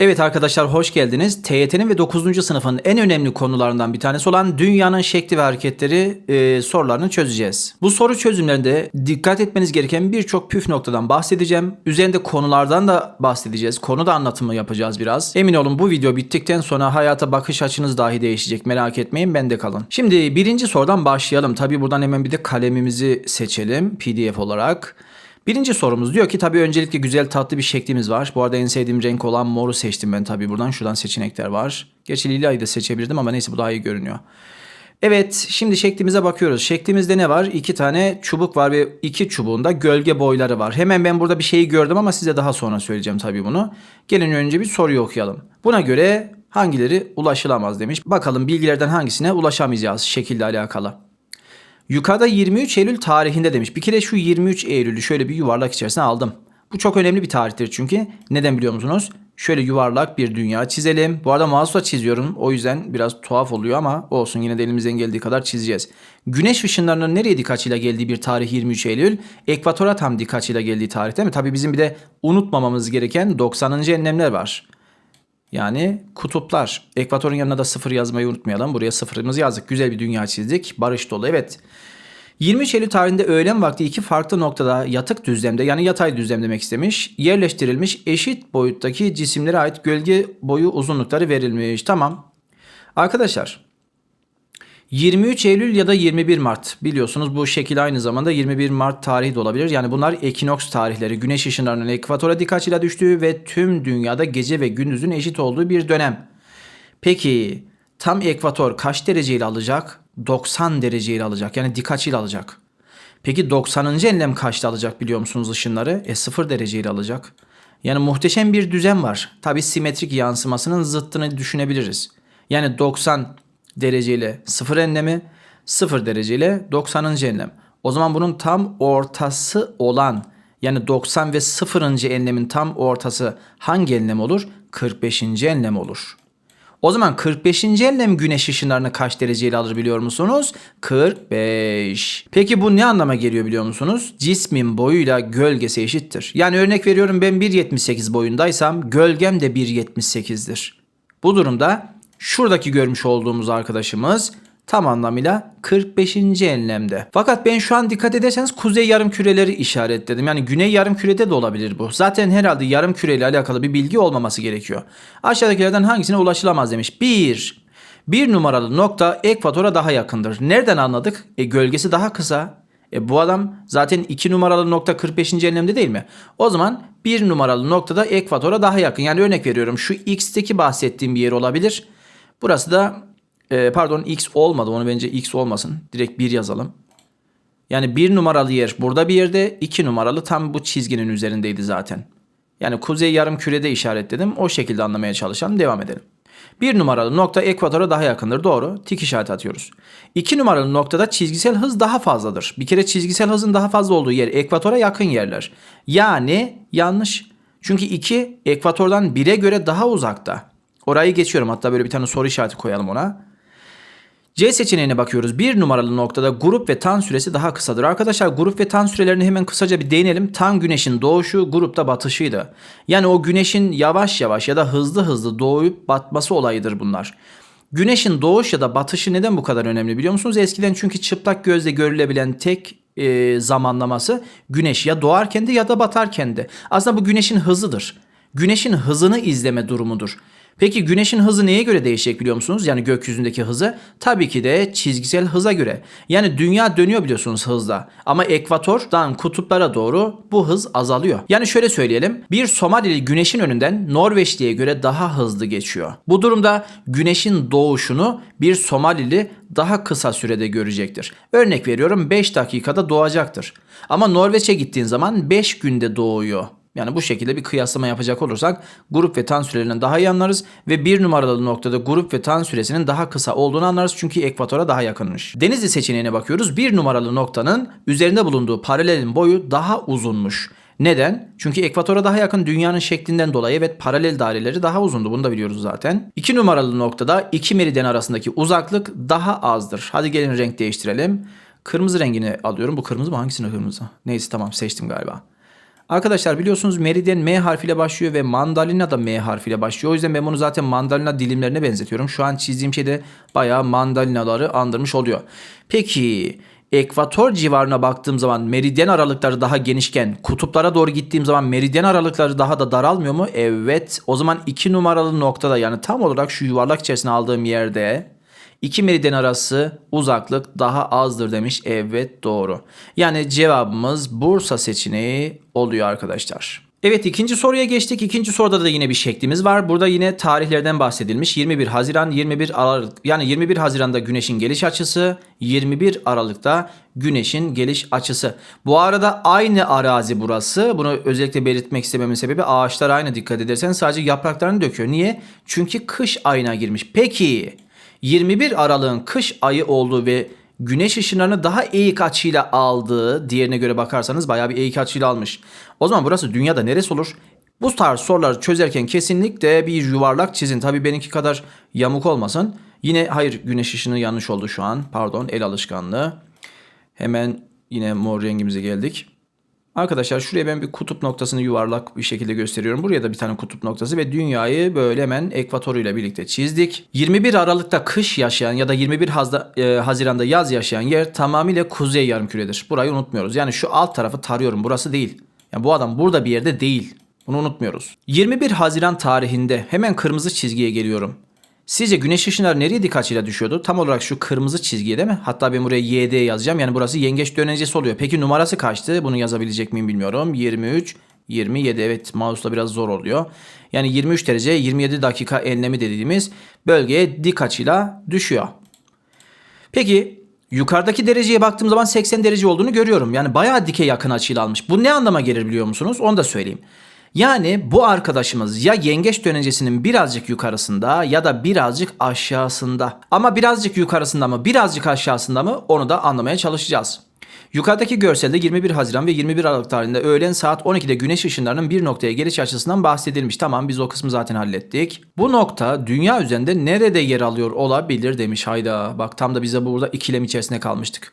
Evet arkadaşlar hoş geldiniz. TYT'nin ve 9. sınıfın en önemli konularından bir tanesi olan dünyanın şekli ve hareketleri e, sorularını çözeceğiz. Bu soru çözümlerinde dikkat etmeniz gereken birçok püf noktadan bahsedeceğim. Üzerinde konulardan da bahsedeceğiz. Konu da anlatımı yapacağız biraz. Emin olun bu video bittikten sonra hayata bakış açınız dahi değişecek. Merak etmeyin bende kalın. Şimdi birinci sorudan başlayalım. Tabi buradan hemen bir de kalemimizi seçelim PDF olarak. Birinci sorumuz diyor ki tabii öncelikle güzel tatlı bir şeklimiz var. Bu arada en sevdiğim renk olan moru seçtim ben tabii buradan. Şuradan seçenekler var. Gerçi lilayı da seçebilirdim ama neyse bu daha iyi görünüyor. Evet şimdi şeklimize bakıyoruz. Şeklimizde ne var? İki tane çubuk var ve iki çubuğunda gölge boyları var. Hemen ben burada bir şeyi gördüm ama size daha sonra söyleyeceğim tabii bunu. Gelin önce bir soruyu okuyalım. Buna göre hangileri ulaşılamaz demiş. Bakalım bilgilerden hangisine ulaşamayacağız şekilde alakalı. Yukarıda 23 Eylül tarihinde demiş. Bir kere şu 23 Eylül'ü şöyle bir yuvarlak içerisine aldım. Bu çok önemli bir tarihtir çünkü. Neden biliyor musunuz? Şöyle yuvarlak bir dünya çizelim. Bu arada mouse'la çiziyorum. O yüzden biraz tuhaf oluyor ama olsun yine de elimizden geldiği kadar çizeceğiz. Güneş ışınlarının nereye dik açıyla geldiği bir tarih 23 Eylül. Ekvatora tam dik açıyla geldiği tarih değil mi? Tabii bizim bir de unutmamamız gereken 90. enlemler var. Yani kutuplar. Ekvatorun yanına da sıfır yazmayı unutmayalım. Buraya sıfırımızı yazdık. Güzel bir dünya çizdik. Barış dolu. Evet. 23 Eylül tarihinde öğlen vakti iki farklı noktada yatık düzlemde yani yatay düzlem demek istemiş. Yerleştirilmiş eşit boyuttaki cisimlere ait gölge boyu uzunlukları verilmiş. Tamam. Arkadaşlar 23 Eylül ya da 21 Mart biliyorsunuz bu şekil aynı zamanda 21 Mart tarihi de olabilir. Yani bunlar ekinoks tarihleri. Güneş ışınlarının ekvatora dik açıyla düştüğü ve tüm dünyada gece ve gündüzün eşit olduğu bir dönem. Peki tam ekvator kaç dereceyle alacak? 90 dereceyle alacak. Yani dik açıyla alacak. Peki 90. enlem kaçta alacak biliyor musunuz ışınları? E 0 dereceyle alacak. Yani muhteşem bir düzen var. Tabi simetrik yansımasının zıttını düşünebiliriz. Yani 90 dereceyle 0 enlemi, 0 dereceyle 90. enlem. O zaman bunun tam ortası olan yani 90 ve 0. enlemin tam ortası hangi enlem olur? 45. enlem olur. O zaman 45. enlem güneş ışınlarını kaç dereceyle alır biliyor musunuz? 45. Peki bu ne anlama geliyor biliyor musunuz? Cismin boyuyla gölgesi eşittir. Yani örnek veriyorum ben 1.78 boyundaysam gölgem de 1.78'dir. Bu durumda şuradaki görmüş olduğumuz arkadaşımız tam anlamıyla 45. enlemde. Fakat ben şu an dikkat ederseniz kuzey yarım küreleri işaretledim. Yani güney yarım kürede de olabilir bu. Zaten herhalde yarım küreyle alakalı bir bilgi olmaması gerekiyor. Aşağıdakilerden hangisine ulaşılamaz demiş. 1. Bir numaralı nokta ekvatora daha yakındır. Nereden anladık? E gölgesi daha kısa. E bu adam zaten 2 numaralı nokta 45. enlemde değil mi? O zaman 1 numaralı noktada ekvatora daha yakın. Yani örnek veriyorum şu x'teki bahsettiğim bir yer olabilir. Burası da e, pardon x olmadı. Onu bence x olmasın. Direkt 1 yazalım. Yani 1 numaralı yer burada bir yerde. 2 numaralı tam bu çizginin üzerindeydi zaten. Yani kuzey yarım kürede işaretledim. O şekilde anlamaya çalışalım. Devam edelim. 1 numaralı nokta ekvatora daha yakındır. Doğru. Tik işareti atıyoruz. 2 numaralı noktada çizgisel hız daha fazladır. Bir kere çizgisel hızın daha fazla olduğu yer ekvatora yakın yerler. Yani yanlış. Çünkü 2 ekvatordan 1'e göre daha uzakta. Orayı geçiyorum. Hatta böyle bir tane soru işareti koyalım ona. C seçeneğine bakıyoruz. Bir numaralı noktada grup ve tan süresi daha kısadır. Arkadaşlar grup ve tan sürelerini hemen kısaca bir değinelim. Tan güneşin doğuşu, grupta batışıydı. Yani o güneşin yavaş yavaş ya da hızlı hızlı doğup batması olayıdır bunlar. Güneşin doğuş ya da batışı neden bu kadar önemli biliyor musunuz? Eskiden çünkü çıplak gözle görülebilen tek e, zamanlaması güneş ya doğarken de ya da batarken de. Aslında bu güneşin hızıdır. Güneşin hızını izleme durumudur. Peki güneşin hızı neye göre değişecek biliyor musunuz? Yani gökyüzündeki hızı tabii ki de çizgisel hıza göre. Yani dünya dönüyor biliyorsunuz hızla. Ama ekvatordan kutuplara doğru bu hız azalıyor. Yani şöyle söyleyelim. Bir Somalili güneşin önünden Norveçli'ye göre daha hızlı geçiyor. Bu durumda güneşin doğuşunu bir Somalili daha kısa sürede görecektir. Örnek veriyorum 5 dakikada doğacaktır. Ama Norveç'e gittiğin zaman 5 günde doğuyor. Yani bu şekilde bir kıyaslama yapacak olursak grup ve tan sürelerinden daha iyi anlarız ve bir numaralı noktada grup ve tan süresinin daha kısa olduğunu anlarız çünkü ekvatora daha yakınmış. Denizli seçeneğine bakıyoruz. Bir numaralı noktanın üzerinde bulunduğu paralelin boyu daha uzunmuş. Neden? Çünkü ekvatora daha yakın dünyanın şeklinden dolayı evet paralel daireleri daha uzundu. Bunu da biliyoruz zaten. 2 numaralı noktada iki meridyen arasındaki uzaklık daha azdır. Hadi gelin renk değiştirelim. Kırmızı rengini alıyorum. Bu kırmızı mı? Hangisini kırmızı? Neyse tamam seçtim galiba. Arkadaşlar biliyorsunuz meridyen M harfiyle başlıyor ve mandalina da M harfiyle başlıyor. O yüzden ben bunu zaten mandalina dilimlerine benzetiyorum. Şu an çizdiğim şey de bayağı mandalinaları andırmış oluyor. Peki ekvator civarına baktığım zaman meridyen aralıkları daha genişken kutuplara doğru gittiğim zaman meridyen aralıkları daha da daralmıyor mu? Evet. O zaman 2 numaralı noktada yani tam olarak şu yuvarlak içerisine aldığım yerde İki meridyen arası uzaklık daha azdır demiş. Evet doğru. Yani cevabımız Bursa seçeneği oluyor arkadaşlar. Evet ikinci soruya geçtik. İkinci soruda da yine bir şeklimiz var. Burada yine tarihlerden bahsedilmiş. 21 Haziran, 21 Aralık. Yani 21 Haziran'da güneşin geliş açısı, 21 Aralık'ta güneşin geliş açısı. Bu arada aynı arazi burası. Bunu özellikle belirtmek istememin sebebi ağaçlar aynı dikkat edersen sadece yapraklarını döküyor. Niye? Çünkü kış ayına girmiş. Peki 21 Aralık'ın kış ayı olduğu ve güneş ışınlarını daha eğik açıyla aldığı diğerine göre bakarsanız bayağı bir eğik açıyla almış. O zaman burası dünyada neresi olur? Bu tarz soruları çözerken kesinlikle bir yuvarlak çizin. Tabii benimki kadar yamuk olmasın. Yine hayır güneş ışını yanlış oldu şu an. Pardon el alışkanlığı. Hemen yine mor rengimize geldik. Arkadaşlar şuraya ben bir kutup noktasını yuvarlak bir şekilde gösteriyorum. Buraya da bir tane kutup noktası ve dünyayı böyle hemen ekvatoruyla birlikte çizdik. 21 Aralık'ta kış yaşayan ya da 21 Hazda, e, Haziran'da yaz yaşayan yer tamamıyla kuzey yarımküredir. Burayı unutmuyoruz. Yani şu alt tarafı tarıyorum. Burası değil. Yani bu adam burada bir yerde değil. Bunu unutmuyoruz. 21 Haziran tarihinde hemen kırmızı çizgiye geliyorum. Sizce güneş ışınları nereye dik açıyla düşüyordu? Tam olarak şu kırmızı çizgiye değil mi? Hatta ben buraya YD yazacağım. Yani burası yengeç dönencesi oluyor. Peki numarası kaçtı? Bunu yazabilecek miyim bilmiyorum. 23, 27 evet mouse'da biraz zor oluyor. Yani 23 derece 27 dakika enlemi dediğimiz bölgeye dik açıyla düşüyor. Peki yukarıdaki dereceye baktığım zaman 80 derece olduğunu görüyorum. Yani bayağı dike yakın açıyla almış. Bu ne anlama gelir biliyor musunuz? Onu da söyleyeyim. Yani bu arkadaşımız ya yengeç dönencesinin birazcık yukarısında ya da birazcık aşağısında. Ama birazcık yukarısında mı birazcık aşağısında mı onu da anlamaya çalışacağız. Yukarıdaki görselde 21 Haziran ve 21 Aralık tarihinde öğlen saat 12'de güneş ışınlarının bir noktaya geliş açısından bahsedilmiş. Tamam biz o kısmı zaten hallettik. Bu nokta dünya üzerinde nerede yer alıyor olabilir demiş. Hayda bak tam da bize burada ikilem içerisinde kalmıştık.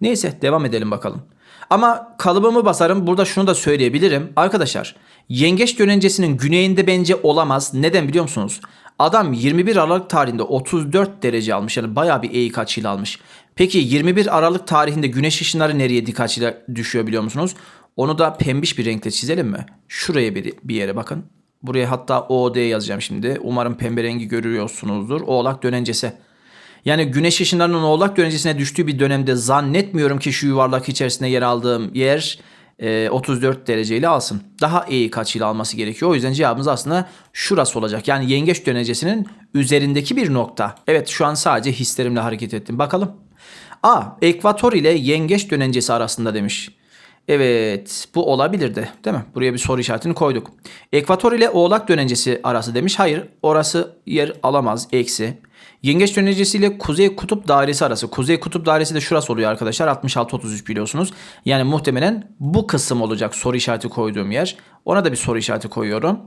Neyse devam edelim bakalım. Ama kalıbımı basarım burada şunu da söyleyebilirim. Arkadaşlar yengeç dönencesinin güneyinde bence olamaz. Neden biliyor musunuz? Adam 21 Aralık tarihinde 34 derece almış. Yani bayağı bir eğik açıyla almış. Peki 21 Aralık tarihinde güneş ışınları nereye dik açıyla düşüyor biliyor musunuz? Onu da pembiş bir renkle çizelim mi? Şuraya bir, bir yere bakın. Buraya hatta OD yazacağım şimdi. Umarım pembe rengi görüyorsunuzdur. Oğlak dönencesi. Yani güneş ışınlarının oğlak dönencesine düştüğü bir dönemde zannetmiyorum ki şu yuvarlak içerisinde yer aldığım yer e, 34 dereceyle alsın. Daha eğik açıyla alması gerekiyor. O yüzden cevabımız aslında şurası olacak. Yani yengeç dönencesinin üzerindeki bir nokta. Evet şu an sadece hislerimle hareket ettim. Bakalım. A. Ekvator ile yengeç dönencesi arasında demiş. Evet bu olabilirdi değil mi? Buraya bir soru işaretini koyduk. Ekvator ile oğlak dönencesi arası demiş. Hayır orası yer alamaz. Eksi. Yengeç dönencesi ile kuzey kutup dairesi arası. Kuzey kutup dairesi de şurası oluyor arkadaşlar. 66-33 biliyorsunuz. Yani muhtemelen bu kısım olacak soru işareti koyduğum yer. Ona da bir soru işareti koyuyorum.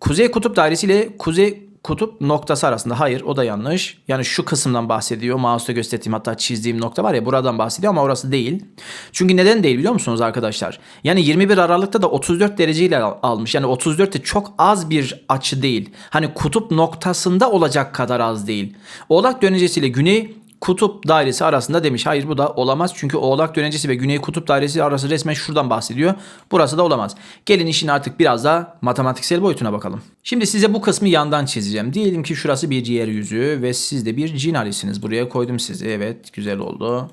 Kuzey kutup dairesi ile kuzey kutup noktası arasında. Hayır o da yanlış. Yani şu kısımdan bahsediyor. Mouse'da gösterdiğim hatta çizdiğim nokta var ya buradan bahsediyor ama orası değil. Çünkü neden değil biliyor musunuz arkadaşlar? Yani 21 Aralık'ta da 34 dereceyle al- almış. Yani 34 de çok az bir açı değil. Hani kutup noktasında olacak kadar az değil. Oğlak dönencesiyle güney kutup dairesi arasında demiş. Hayır bu da olamaz. Çünkü oğlak dönencesi ve güney kutup dairesi arası resmen şuradan bahsediyor. Burası da olamaz. Gelin işin artık biraz da matematiksel boyutuna bakalım. Şimdi size bu kısmı yandan çizeceğim. Diyelim ki şurası bir yeryüzü ve siz de bir cinalisiniz. Buraya koydum sizi. Evet güzel oldu.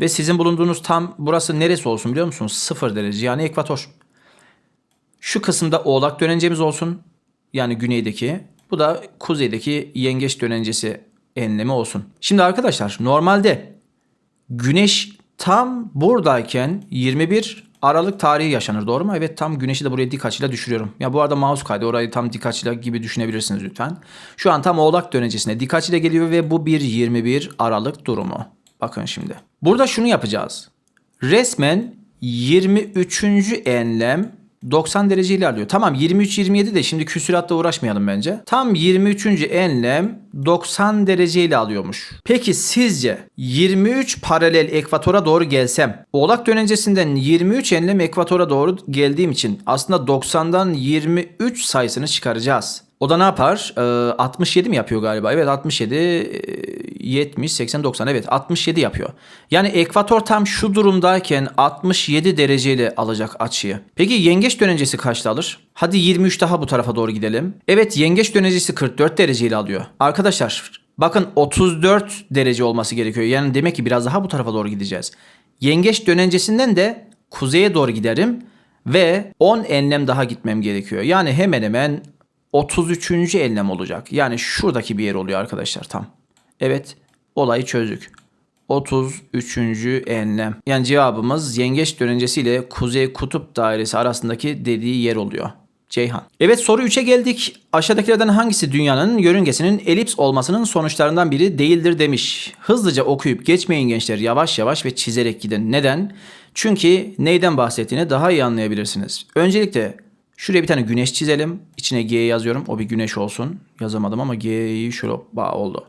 Ve sizin bulunduğunuz tam burası neresi olsun biliyor musunuz? Sıfır derece yani ekvator. Şu kısımda oğlak dönencemiz olsun. Yani güneydeki. Bu da kuzeydeki yengeç dönencesi enlemi olsun. Şimdi arkadaşlar normalde güneş tam buradayken 21 Aralık tarihi yaşanır doğru mu? Evet tam güneşi de buraya dik açıyla düşürüyorum. Ya bu arada mouse kaydı orayı tam dik açıyla gibi düşünebilirsiniz lütfen. Şu an tam oğlak dönencesine dik açıyla geliyor ve bu bir 21 Aralık durumu. Bakın şimdi. Burada şunu yapacağız. Resmen 23. enlem 90 derece ilerliyor. Tamam 23-27 de şimdi küsüratla uğraşmayalım bence. Tam 23. enlem 90 derece ile alıyormuş. Peki sizce 23 paralel ekvatora doğru gelsem Oğlak dönencesinden 23 enlem ekvatora doğru geldiğim için aslında 90'dan 23 sayısını çıkaracağız. O da ne yapar? Ee, 67 mi yapıyor galiba? Evet 67, e, 70, 80, 90 evet 67 yapıyor. Yani ekvator tam şu durumdayken 67 dereceyle alacak açıyı. Peki yengeç dönencesi kaçta alır? Hadi 23 daha bu tarafa doğru gidelim. Evet yengeç dönencesi 44 dereceyle alıyor. Arkadaşlar bakın 34 derece olması gerekiyor. Yani demek ki biraz daha bu tarafa doğru gideceğiz. Yengeç dönencesinden de kuzeye doğru giderim ve 10 enlem daha gitmem gerekiyor. Yani hemen hemen 33. enlem olacak. Yani şuradaki bir yer oluyor arkadaşlar tam. Evet olayı çözdük. 33. enlem. Yani cevabımız yengeç dönencesi ile kuzey kutup dairesi arasındaki dediği yer oluyor. Ceyhan. Evet soru 3'e geldik. Aşağıdakilerden hangisi dünyanın yörüngesinin elips olmasının sonuçlarından biri değildir demiş. Hızlıca okuyup geçmeyin gençler yavaş yavaş ve çizerek gidin. Neden? Çünkü neyden bahsettiğini daha iyi anlayabilirsiniz. Öncelikle şuraya bir tane güneş çizelim. İçine G yazıyorum. O bir güneş olsun. Yazamadım ama G'yi şöyle bağ oldu.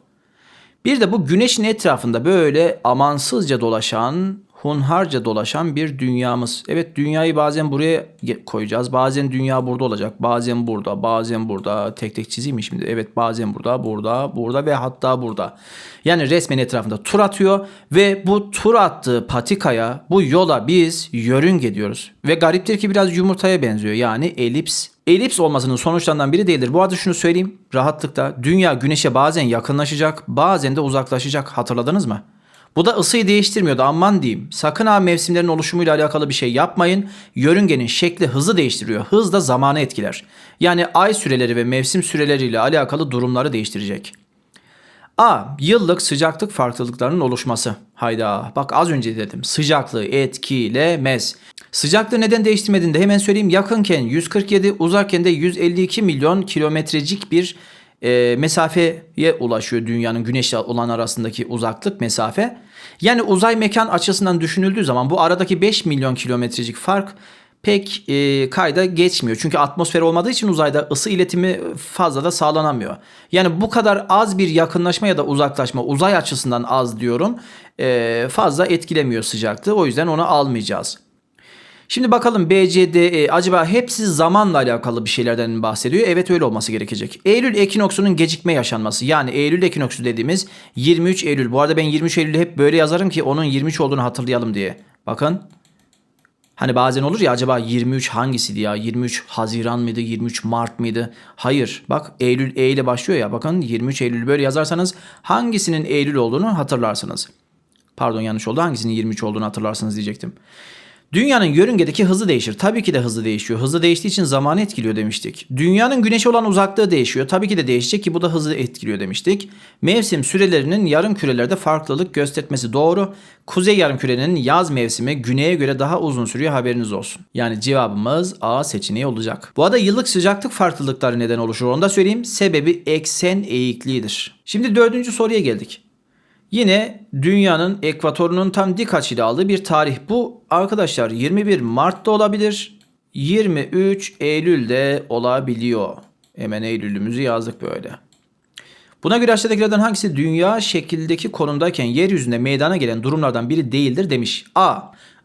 Bir de bu güneşin etrafında böyle amansızca dolaşan, hunharca dolaşan bir dünyamız. Evet dünyayı bazen buraya koyacağız. Bazen dünya burada olacak. Bazen burada, bazen burada. Tek tek çizeyim mi şimdi? Evet bazen burada, burada, burada ve hatta burada. Yani resmen etrafında tur atıyor ve bu tur attığı patikaya, bu yola biz yörünge diyoruz. Ve gariptir ki biraz yumurtaya benziyor. Yani elips Elips olmasının sonuçlarından biri değildir. Bu arada şunu söyleyeyim rahatlıkla. Dünya güneşe bazen yakınlaşacak bazen de uzaklaşacak. Hatırladınız mı? Bu da ısıyı değiştirmiyordu aman diyeyim. Sakın ha mevsimlerin oluşumuyla alakalı bir şey yapmayın. Yörüngenin şekli hızı değiştiriyor. Hız da zamanı etkiler. Yani ay süreleri ve mevsim süreleriyle alakalı durumları değiştirecek. A. Yıllık sıcaklık farklılıklarının oluşması. Hayda bak az önce dedim. Sıcaklığı etkilemez. Sıcaklığı neden değiştirmediğini de hemen söyleyeyim. Yakınken 147, uzakken de 152 milyon kilometrecik bir e, mesafeye ulaşıyor dünyanın güneşle olan arasındaki uzaklık mesafe. Yani uzay mekan açısından düşünüldüğü zaman bu aradaki 5 milyon kilometrecik fark pek e, kayda geçmiyor. Çünkü atmosfer olmadığı için uzayda ısı iletimi fazla da sağlanamıyor. Yani bu kadar az bir yakınlaşma ya da uzaklaşma uzay açısından az diyorum e, fazla etkilemiyor sıcaklığı. O yüzden onu almayacağız. Şimdi bakalım B, C, D, E acaba hepsi zamanla alakalı bir şeylerden bahsediyor. Evet öyle olması gerekecek. Eylül ekinoksunun gecikme yaşanması. Yani Eylül ekinoksu dediğimiz 23 Eylül. Bu arada ben 23 Eylül'ü hep böyle yazarım ki onun 23 olduğunu hatırlayalım diye. Bakın. Hani bazen olur ya acaba 23 hangisiydi ya? 23 Haziran mıydı? 23 Mart mıydı? Hayır. Bak Eylül E ile başlıyor ya. Bakın 23 Eylül böyle yazarsanız hangisinin Eylül olduğunu hatırlarsınız. Pardon yanlış oldu. Hangisinin 23 olduğunu hatırlarsınız diyecektim. Dünyanın yörüngedeki hızı değişir. Tabii ki de hızı değişiyor. Hızı değiştiği için zamanı etkiliyor demiştik. Dünyanın güneşe olan uzaklığı değişiyor. Tabii ki de değişecek ki bu da hızı etkiliyor demiştik. Mevsim sürelerinin yarım kürelerde farklılık göstermesi doğru. Kuzey yarım kürenin yaz mevsimi güneye göre daha uzun sürüyor haberiniz olsun. Yani cevabımız A seçeneği olacak. Bu arada yıllık sıcaklık farklılıkları neden oluşur onu da söyleyeyim. Sebebi eksen eğikliğidir. Şimdi dördüncü soruya geldik. Yine dünyanın ekvatorunun tam dik açıyla aldığı bir tarih. Bu arkadaşlar 21 Mart'ta olabilir. 23 Eylül'de olabiliyor. Hemen Eylül'ümüzü yazdık böyle. Buna göre aşağıdakilerden hangisi dünya şekildeki konumdayken yeryüzünde meydana gelen durumlardan biri değildir demiş. A.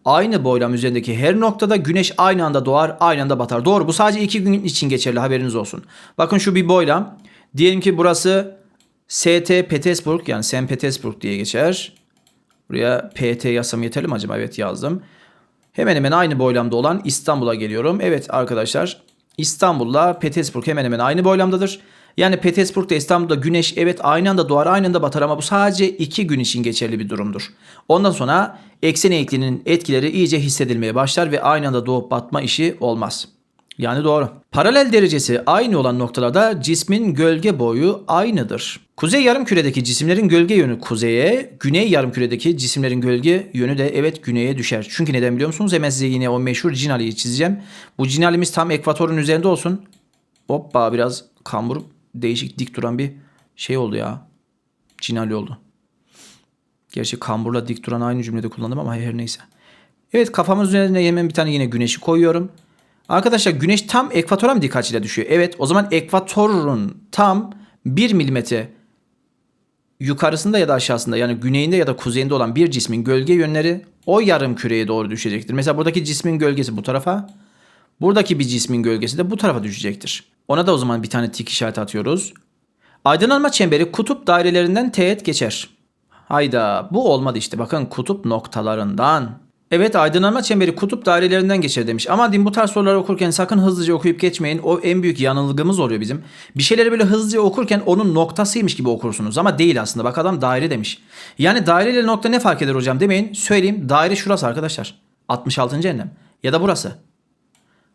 Aynı boylam üzerindeki her noktada güneş aynı anda doğar, aynı anda batar. Doğru bu sadece iki gün için geçerli haberiniz olsun. Bakın şu bir boylam. Diyelim ki burası ST Petersburg yani St. Petersburg diye geçer. Buraya PT yazsam yeterli mi acaba? Evet yazdım. Hemen hemen aynı boylamda olan İstanbul'a geliyorum. Evet arkadaşlar İstanbul'la Petersburg hemen hemen aynı boylamdadır. Yani Petersburg'da İstanbul'da güneş evet aynı anda doğar aynı anda batar ama bu sadece iki gün için geçerli bir durumdur. Ondan sonra eksen eğikliğinin etkileri iyice hissedilmeye başlar ve aynı anda doğup batma işi olmaz. Yani doğru. Paralel derecesi aynı olan noktalarda cismin gölge boyu aynıdır. Kuzey yarımküredeki cisimlerin gölge yönü kuzeye, güney yarımküredeki cisimlerin gölge yönü de evet güneye düşer. Çünkü neden biliyor musunuz? Hemen size yine o meşhur Cinali'yi çizeceğim. Bu Cinali'miz tam ekvatorun üzerinde olsun. Hoppa biraz kambur değişik dik duran bir şey oldu ya. Cinali oldu. Gerçi kamburla dik duran aynı cümlede kullandım ama her neyse. Evet kafamın üzerine hemen bir tane yine güneşi koyuyorum. Arkadaşlar güneş tam ekvatora mı dik açıyla düşüyor? Evet o zaman ekvatorun tam 1 milimetre yukarısında ya da aşağısında yani güneyinde ya da kuzeyinde olan bir cismin gölge yönleri o yarım küreye doğru düşecektir. Mesela buradaki cismin gölgesi bu tarafa, buradaki bir cismin gölgesi de bu tarafa düşecektir. Ona da o zaman bir tane tik işareti atıyoruz. Aydınlanma çemberi kutup dairelerinden teğet geçer. Hayda bu olmadı işte bakın kutup noktalarından. Evet aydınlanma çemberi kutup dairelerinden geçer demiş. Ama diyeyim bu tarz soruları okurken sakın hızlıca okuyup geçmeyin. O en büyük yanılgımız oluyor bizim. Bir şeyleri böyle hızlıca okurken onun noktasıymış gibi okursunuz. Ama değil aslında. Bak adam daire demiş. Yani daire ile nokta ne fark eder hocam demeyin. Söyleyeyim daire şurası arkadaşlar. 66. enlem. Ya da burası.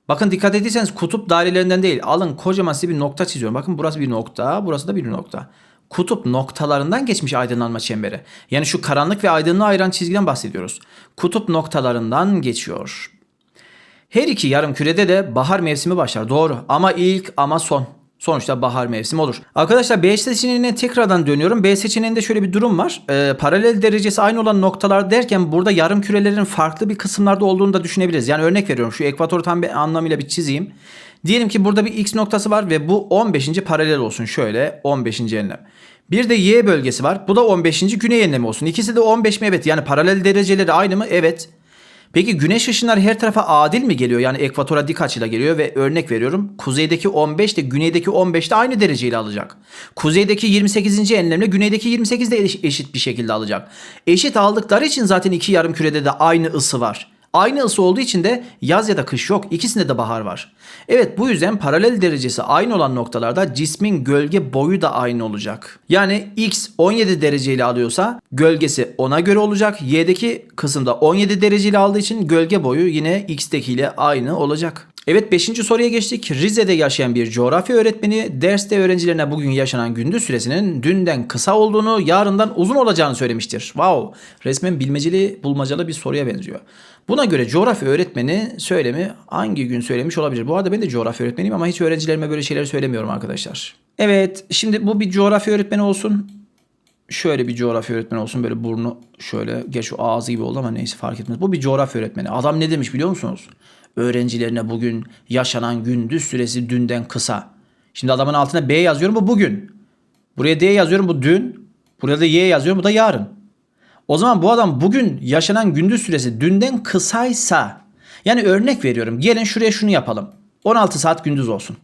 Bakın dikkat ettiyseniz kutup dairelerinden değil. Alın kocaman size bir nokta çiziyorum. Bakın burası bir nokta, burası da bir nokta. Kutup noktalarından geçmiş aydınlanma çemberi. Yani şu karanlık ve aydınlığı ayıran çizgiden bahsediyoruz. Kutup noktalarından geçiyor. Her iki yarım kürede de bahar mevsimi başlar. Doğru ama ilk ama son. Sonuçta bahar mevsimi olur. Arkadaşlar B seçeneğine tekrardan dönüyorum. B seçeneğinde şöyle bir durum var. Ee, paralel derecesi aynı olan noktalar derken burada yarım kürelerin farklı bir kısımlarda olduğunu da düşünebiliriz. Yani örnek veriyorum şu ekvatoru tam bir anlamıyla bir çizeyim. Diyelim ki burada bir x noktası var ve bu 15. paralel olsun şöyle 15. enlem. Bir de y bölgesi var. Bu da 15. güney enlemi olsun. İkisi de 15 mi? Evet. Yani paralel dereceleri aynı mı? Evet. Peki güneş ışınları her tarafa adil mi geliyor? Yani ekvatora dik açıyla geliyor ve örnek veriyorum. Kuzeydeki 15 de güneydeki 15 de aynı dereceyle alacak. Kuzeydeki 28. enlemle güneydeki 28 de eş- eşit bir şekilde alacak. Eşit aldıkları için zaten iki yarım kürede de aynı ısı var. Aynı ısı olduğu için de yaz ya da kış yok. İkisinde de bahar var. Evet bu yüzden paralel derecesi aynı olan noktalarda cismin gölge boyu da aynı olacak. Yani x 17 dereceyle alıyorsa gölgesi ona göre olacak. Y'deki kısımda 17 dereceyle aldığı için gölge boyu yine x'tekiyle aynı olacak. Evet 5. soruya geçtik. Rize'de yaşayan bir coğrafya öğretmeni derste öğrencilerine bugün yaşanan gündüz süresinin dünden kısa olduğunu, yarından uzun olacağını söylemiştir. Wow! Resmen bilmeceli, bulmacalı bir soruya benziyor. Buna göre coğrafya öğretmeni söylemi hangi gün söylemiş olabilir? Bu arada ben de coğrafya öğretmeniyim ama hiç öğrencilerime böyle şeyler söylemiyorum arkadaşlar. Evet, şimdi bu bir coğrafya öğretmeni olsun. Şöyle bir coğrafya öğretmeni olsun. Böyle burnu şöyle. Geç şu ağzı gibi oldu ama neyse fark etmez. Bu bir coğrafya öğretmeni. Adam ne demiş biliyor musunuz? Öğrencilerine bugün yaşanan gündüz süresi dünden kısa. Şimdi adamın altına B yazıyorum bu bugün. Buraya D yazıyorum bu dün. Buraya da Y yazıyorum bu da yarın. O zaman bu adam bugün yaşanan gündüz süresi dünden kısaysa yani örnek veriyorum. Gelin şuraya şunu yapalım. 16 saat gündüz olsun.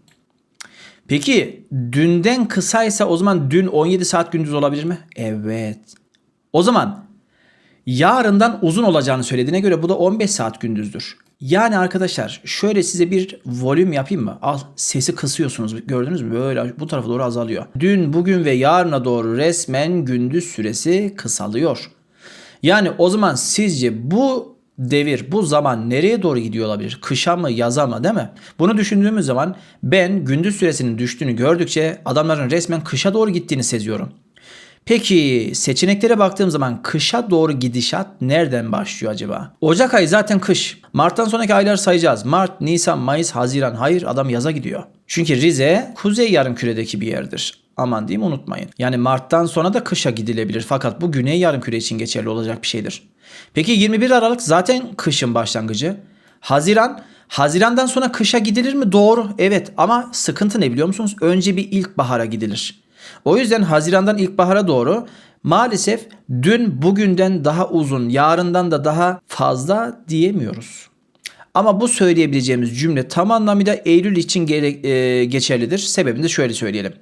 Peki dünden kısaysa o zaman dün 17 saat gündüz olabilir mi? Evet. O zaman yarından uzun olacağını söylediğine göre bu da 15 saat gündüzdür. Yani arkadaşlar şöyle size bir volüm yapayım mı? Al sesi kısıyorsunuz gördünüz mü? Böyle bu tarafa doğru azalıyor. Dün, bugün ve yarına doğru resmen gündüz süresi kısalıyor. Yani o zaman sizce bu devir, bu zaman nereye doğru gidiyor olabilir? Kışa mı, yaza mı değil mi? Bunu düşündüğümüz zaman ben gündüz süresinin düştüğünü gördükçe adamların resmen kışa doğru gittiğini seziyorum. Peki seçeneklere baktığım zaman kışa doğru gidişat nereden başlıyor acaba? Ocak ayı zaten kış. Mart'tan sonraki ayları sayacağız. Mart, Nisan, Mayıs, Haziran. Hayır adam yaza gidiyor. Çünkü Rize kuzey yarımküredeki bir yerdir. Aman diyeyim unutmayın. Yani Mart'tan sonra da kışa gidilebilir. Fakat bu güney yarımküre için geçerli olacak bir şeydir. Peki 21 Aralık zaten kışın başlangıcı. Haziran Haziran'dan sonra kışa gidilir mi? Doğru. Evet ama sıkıntı ne biliyor musunuz? Önce bir ilkbahara gidilir. O yüzden Haziran'dan ilkbahara doğru maalesef dün bugünden daha uzun, yarından da daha fazla diyemiyoruz. Ama bu söyleyebileceğimiz cümle tam anlamıyla Eylül için e, geçerlidir. Sebebini de şöyle söyleyelim.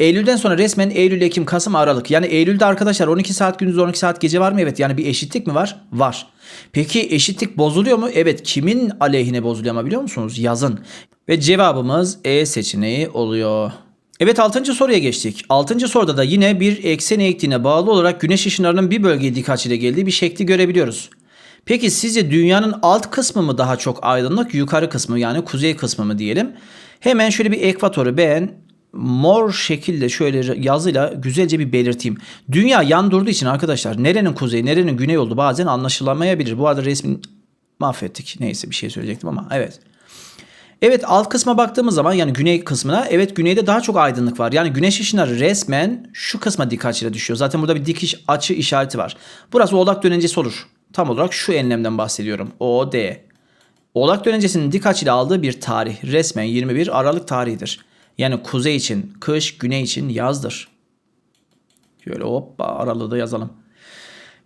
Eylül'den sonra resmen Eylül, Ekim, Kasım, Aralık. Yani Eylül'de arkadaşlar 12 saat gündüz 12 saat gece var mı? Evet. Yani bir eşitlik mi var? Var. Peki eşitlik bozuluyor mu? Evet. Kimin aleyhine bozuluyor ama biliyor musunuz? Yazın. Ve cevabımız E seçeneği oluyor. Evet 6. soruya geçtik. 6. soruda da yine bir eksen eğikliğine bağlı olarak güneş ışınlarının bir bölgeye dik açıyla geldiği bir şekli görebiliyoruz. Peki sizce dünyanın alt kısmı mı daha çok aydınlık, yukarı kısmı yani kuzey kısmı mı diyelim? Hemen şöyle bir ekvatoru ben mor şekilde şöyle yazıyla güzelce bir belirteyim. Dünya yan durduğu için arkadaşlar nerenin kuzey, nerenin güney oldu bazen anlaşılamayabilir. Bu arada resmin mahvettik. Neyse bir şey söyleyecektim ama evet. Evet alt kısma baktığımız zaman yani güney kısmına evet güneyde daha çok aydınlık var. Yani güneş ışınları resmen şu kısma dik açıyla düşüyor. Zaten burada bir dikiş açı işareti var. Burası oğlak dönencesi olur. Tam olarak şu enlemden bahsediyorum. O, D. Oğlak dönencesinin dik açıyla aldığı bir tarih resmen 21 Aralık tarihidir. Yani kuzey için kış, güney için yazdır. Şöyle hoppa aralığı da yazalım.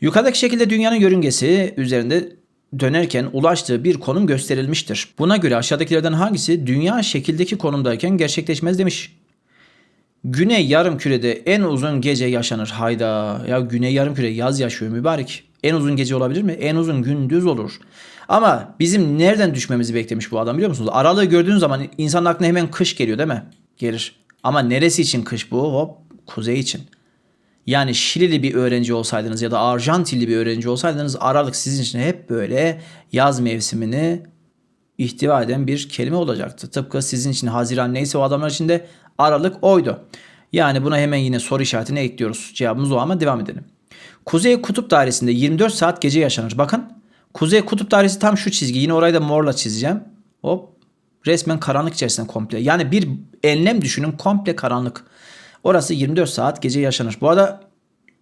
Yukarıdaki şekilde dünyanın yörüngesi üzerinde dönerken ulaştığı bir konum gösterilmiştir. Buna göre aşağıdakilerden hangisi dünya şekildeki konumdayken gerçekleşmez demiş. Güney yarım kürede en uzun gece yaşanır. Hayda ya güney yarım küre yaz yaşıyor mübarek. En uzun gece olabilir mi? En uzun gündüz olur. Ama bizim nereden düşmemizi beklemiş bu adam biliyor musunuz? Aralığı gördüğün zaman insanın aklına hemen kış geliyor değil mi? Gelir. Ama neresi için kış bu? Hop kuzey için. Yani Şilili bir öğrenci olsaydınız ya da Arjantinli bir öğrenci olsaydınız Aralık sizin için hep böyle yaz mevsimini ihtiva eden bir kelime olacaktı. Tıpkı sizin için Haziran neyse o adamlar için de Aralık oydu. Yani buna hemen yine soru işaretini ekliyoruz. Cevabımız o ama devam edelim. Kuzey kutup dairesinde 24 saat gece yaşanır. Bakın Kuzey kutup dairesi tam şu çizgi. Yine orayı da morla çizeceğim. Hop. Resmen karanlık içerisinde komple. Yani bir enlem düşünün komple karanlık. Orası 24 saat gece yaşanır. Bu arada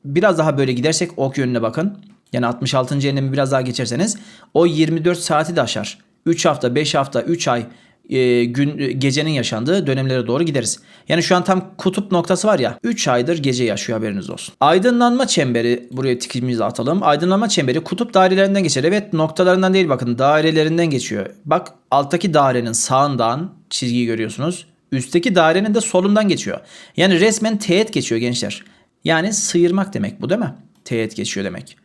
biraz daha böyle gidersek ok yönüne bakın. Yani 66. enlemi biraz daha geçerseniz o 24 saati de aşar. 3 hafta, 5 hafta, 3 ay e, gün e, gecenin yaşandığı dönemlere doğru gideriz. Yani şu an tam kutup noktası var ya 3 aydır gece yaşıyor haberiniz olsun. Aydınlanma çemberi buraya tikimizi atalım. Aydınlanma çemberi kutup dairelerinden geçer. Evet noktalarından değil bakın dairelerinden geçiyor. Bak alttaki dairenin sağından çizgiyi görüyorsunuz. Üstteki dairenin de solundan geçiyor. Yani resmen teğet geçiyor gençler. Yani sıyırmak demek bu değil mi? Teğet geçiyor demek.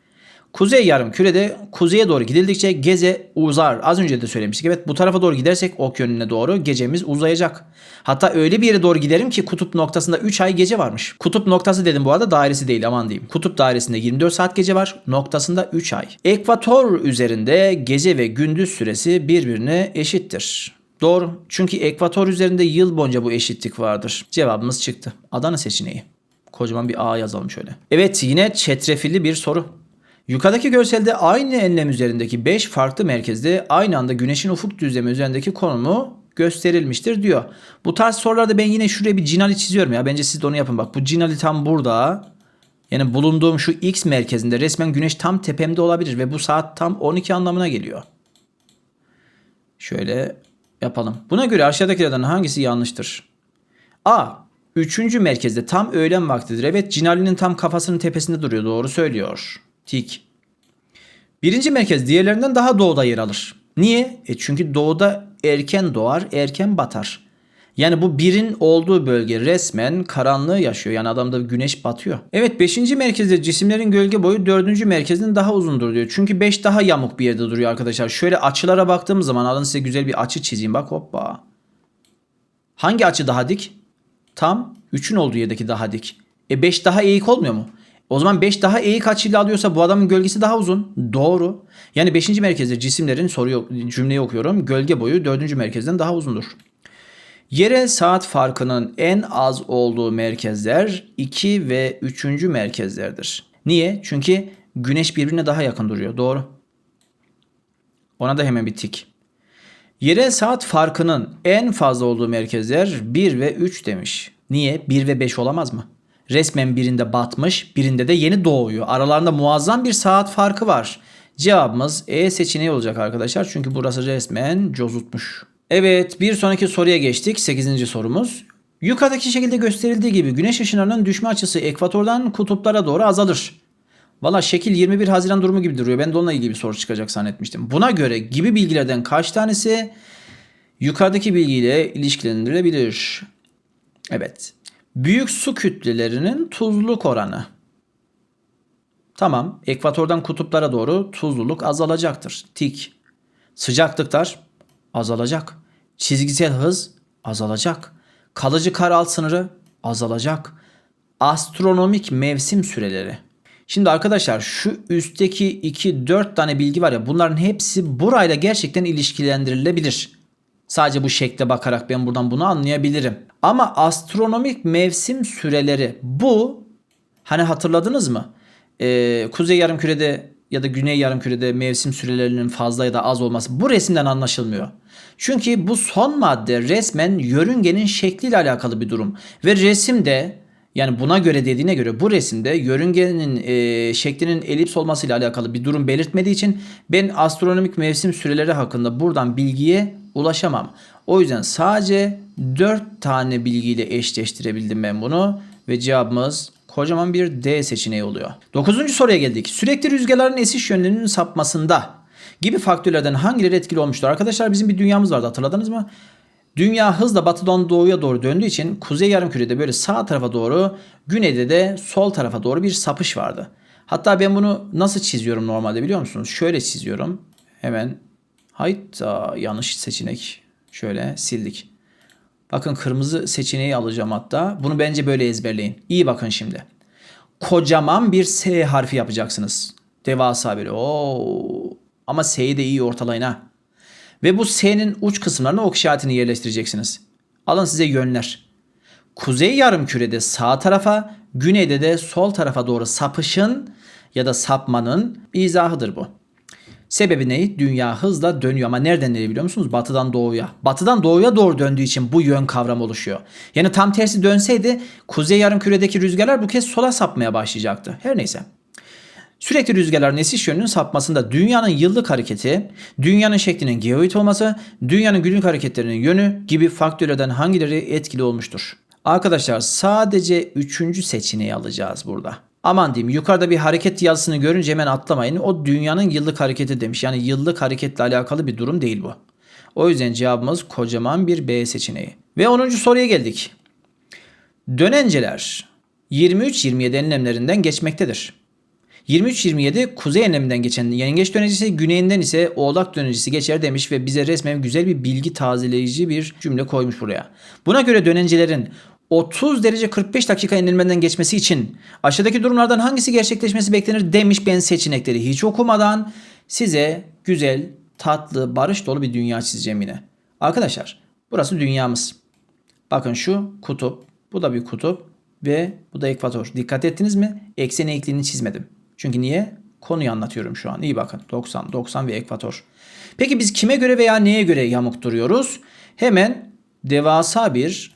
Kuzey yarım kürede kuzeye doğru gidildikçe gece uzar. Az önce de söylemiştik. Evet bu tarafa doğru gidersek ok yönüne doğru gecemiz uzayacak. Hatta öyle bir yere doğru giderim ki kutup noktasında 3 ay gece varmış. Kutup noktası dedim bu arada dairesi değil aman diyeyim. Kutup dairesinde 24 saat gece var. Noktasında 3 ay. Ekvator üzerinde gece ve gündüz süresi birbirine eşittir. Doğru. Çünkü ekvator üzerinde yıl boyunca bu eşitlik vardır. Cevabımız çıktı. Adana seçeneği. Kocaman bir A yazalım şöyle. Evet yine çetrefilli bir soru. Yukarıdaki görselde aynı enlem üzerindeki 5 farklı merkezde aynı anda güneşin ufuk düzlemi üzerindeki konumu gösterilmiştir diyor. Bu tarz sorularda ben yine şuraya bir cinali çiziyorum ya. Bence siz de onu yapın. Bak bu cinali tam burada. Yani bulunduğum şu X merkezinde resmen güneş tam tepemde olabilir ve bu saat tam 12 anlamına geliyor. Şöyle yapalım. Buna göre aşağıdakilerden hangisi yanlıştır? A. Üçüncü merkezde tam öğlen vaktidir. Evet Cinali'nin tam kafasının tepesinde duruyor. Doğru söylüyor. Tik. Birinci merkez diğerlerinden daha doğuda yer alır. Niye? E çünkü doğuda erken doğar, erken batar. Yani bu birin olduğu bölge resmen karanlığı yaşıyor. Yani adamda güneş batıyor. Evet 5. merkezde cisimlerin gölge boyu 4. merkezden daha uzundur diyor. Çünkü 5 daha yamuk bir yerde duruyor arkadaşlar. Şöyle açılara baktığımız zaman alın size güzel bir açı çizeyim. Bak hoppa. Hangi açı daha dik? Tam 3'ün olduğu yerdeki daha dik. E 5 daha eğik olmuyor mu? O zaman 5 daha eğik açıyla alıyorsa bu adamın gölgesi daha uzun. Doğru. Yani 5. merkezde cisimlerin soruyu cümleyi okuyorum. Gölge boyu 4. merkezden daha uzundur. Yerel saat farkının en az olduğu merkezler 2 ve 3. merkezlerdir. Niye? Çünkü güneş birbirine daha yakın duruyor. Doğru. Ona da hemen bir tik. Yerel saat farkının en fazla olduğu merkezler 1 ve 3 demiş. Niye? 1 ve 5 olamaz mı? Resmen birinde batmış, birinde de yeni doğuyor. Aralarında muazzam bir saat farkı var. Cevabımız E seçeneği olacak arkadaşlar. Çünkü burası resmen cozutmuş. Evet bir sonraki soruya geçtik. 8. sorumuz. Yukarıdaki şekilde gösterildiği gibi güneş ışınlarının düşme açısı ekvatordan kutuplara doğru azalır. Valla şekil 21 Haziran durumu gibi duruyor. Ben de onunla ilgili bir soru çıkacak zannetmiştim. Buna göre gibi bilgilerden kaç tanesi yukarıdaki bilgiyle ilişkilendirilebilir? Evet. Büyük su kütlelerinin tuzluluk oranı. Tamam. Ekvatordan kutuplara doğru tuzluluk azalacaktır. Tik. Sıcaklıklar azalacak. Çizgisel hız azalacak. Kalıcı kar alt sınırı azalacak. Astronomik mevsim süreleri. Şimdi arkadaşlar şu üstteki 2 4 tane bilgi var ya bunların hepsi burayla gerçekten ilişkilendirilebilir. Sadece bu şekle bakarak ben buradan bunu anlayabilirim. Ama astronomik mevsim süreleri bu hani hatırladınız mı? Ee, Kuzey yarımkürede ya da Güney yarımkürede mevsim sürelerinin fazla ya da az olması bu resimden anlaşılmıyor. Çünkü bu son madde resmen yörüngenin şekliyle alakalı bir durum. Ve resimde Yani buna göre dediğine göre bu resimde yörüngenin e, şeklinin elips olmasıyla alakalı bir durum belirtmediği için ben astronomik mevsim süreleri hakkında buradan bilgiye ulaşamam. O yüzden sadece 4 tane bilgiyle eşleştirebildim ben bunu ve cevabımız kocaman bir D seçeneği oluyor. 9. soruya geldik. Sürekli rüzgarların esiş yönlerinin sapmasında gibi faktörlerden hangileri etkili olmuştur? Arkadaşlar bizim bir dünyamız vardı hatırladınız mı? Dünya hızla batıdan doğuya doğru döndüğü için kuzey yarımkürede böyle sağ tarafa doğru, güneyde de sol tarafa doğru bir sapış vardı. Hatta ben bunu nasıl çiziyorum normalde biliyor musunuz? Şöyle çiziyorum. Hemen hayta yanlış seçenek. Şöyle sildik. Bakın kırmızı seçeneği alacağım hatta. Bunu bence böyle ezberleyin. İyi bakın şimdi. Kocaman bir S harfi yapacaksınız. Devasa böyle. Oo. Ama S'yi de iyi ortalayın ha. Ve bu S'nin uç kısımlarına ok işaretini yerleştireceksiniz. Alın size yönler. Kuzey yarımkürede sağ tarafa, güneyde de sol tarafa doğru sapışın ya da sapmanın izahıdır bu. Sebebi ne? Dünya hızla dönüyor ama nereden nereye biliyor musunuz? Batıdan doğuya. Batıdan doğuya doğru döndüğü için bu yön kavramı oluşuyor. Yani tam tersi dönseydi kuzey yarımküredeki rüzgarlar bu kez sola sapmaya başlayacaktı. Her neyse. Sürekli rüzgarların esiş yönünün sapmasında dünyanın yıllık hareketi, dünyanın şeklinin geoid olması, dünyanın günlük hareketlerinin yönü gibi faktörlerden hangileri etkili olmuştur? Arkadaşlar sadece üçüncü seçeneği alacağız burada. Aman diyeyim yukarıda bir hareket yazısını görünce hemen atlamayın. O dünyanın yıllık hareketi demiş. Yani yıllık hareketle alakalı bir durum değil bu. O yüzden cevabımız kocaman bir B seçeneği. Ve 10. soruya geldik. Dönenceler 23-27 enlemlerinden geçmektedir. 23-27 kuzey enleminden geçen yengeç dönecisi, güneyinden ise oğlak dönecisi geçer demiş ve bize resmen güzel bir bilgi tazeleyici bir cümle koymuş buraya. Buna göre dönencelerin 30 derece 45 dakika enilmeden geçmesi için aşağıdaki durumlardan hangisi gerçekleşmesi beklenir demiş ben seçenekleri hiç okumadan size güzel, tatlı, barış dolu bir dünya çizeceğim yine. Arkadaşlar burası dünyamız. Bakın şu kutup, bu da bir kutup ve bu da ekvator. Dikkat ettiniz mi? Eksen eğikliğini çizmedim. Çünkü niye? Konuyu anlatıyorum şu an. İyi bakın 90, 90 ve ekvator. Peki biz kime göre veya neye göre yamuk duruyoruz? Hemen devasa bir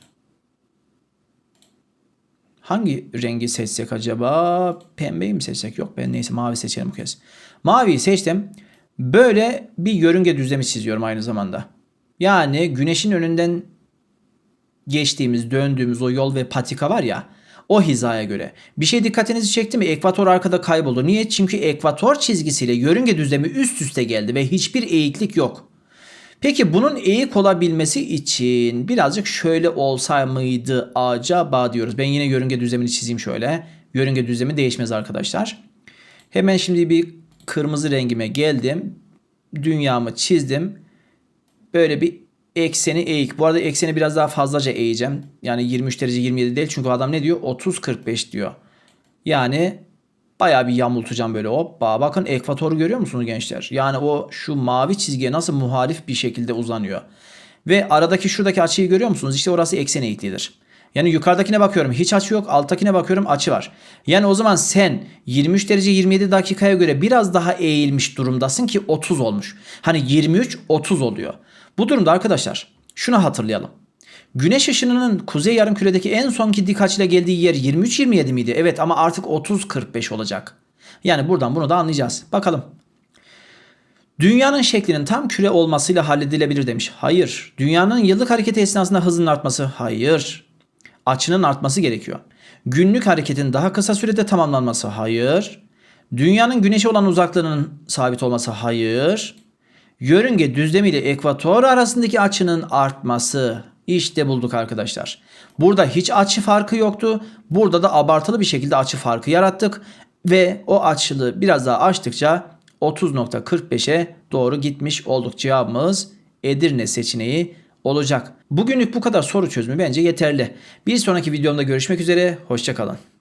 Hangi rengi seçsek acaba? Pembeyi mi seçsek? Yok ben neyse mavi seçelim bu kez. Maviyi seçtim. Böyle bir yörünge düzlemi çiziyorum aynı zamanda. Yani güneşin önünden geçtiğimiz, döndüğümüz o yol ve patika var ya o hizaya göre. Bir şey dikkatinizi çekti mi? Ekvator arkada kayboldu. Niye? Çünkü ekvator çizgisiyle yörünge düzlemi üst üste geldi ve hiçbir eğiklik yok. Peki bunun eğik olabilmesi için birazcık şöyle olsa mıydı acaba diyoruz. Ben yine yörünge düzlemini çizeyim şöyle. Yörünge düzlemi değişmez arkadaşlar. Hemen şimdi bir kırmızı rengime geldim. Dünyamı çizdim. Böyle bir ekseni eğik. Bu arada ekseni biraz daha fazlaca eğeceğim. Yani 23 derece 27 değil. Çünkü adam ne diyor? 30-45 diyor. Yani Bayağı bir yamultacağım böyle hoppa. Bakın ekvatoru görüyor musunuz gençler? Yani o şu mavi çizgiye nasıl muhalif bir şekilde uzanıyor. Ve aradaki şuradaki açıyı görüyor musunuz? İşte orası eksen eğikliğidir. Yani yukarıdakine bakıyorum hiç açı yok. Alttakine bakıyorum açı var. Yani o zaman sen 23 derece 27 dakikaya göre biraz daha eğilmiş durumdasın ki 30 olmuş. Hani 23 30 oluyor. Bu durumda arkadaşlar şunu hatırlayalım. Güneş ışınının kuzey yarımküredeki en sonki dik açıyla geldiği yer 23-27 miydi? Evet ama artık 30-45 olacak. Yani buradan bunu da anlayacağız. Bakalım. Dünyanın şeklinin tam küre olmasıyla halledilebilir demiş. Hayır. Dünyanın yıllık hareketi esnasında hızının artması? Hayır. Açının artması gerekiyor. Günlük hareketin daha kısa sürede tamamlanması? Hayır. Dünyanın güneşe olan uzaklığının sabit olması? Hayır. Yörünge düzlemi ile ekvator arasındaki açının artması? İşte bulduk arkadaşlar. Burada hiç açı farkı yoktu. Burada da abartılı bir şekilde açı farkı yarattık. Ve o açılı biraz daha açtıkça 30.45'e doğru gitmiş olduk. Cevabımız Edirne seçeneği olacak. Bugünlük bu kadar soru çözümü bence yeterli. Bir sonraki videomda görüşmek üzere. Hoşçakalın.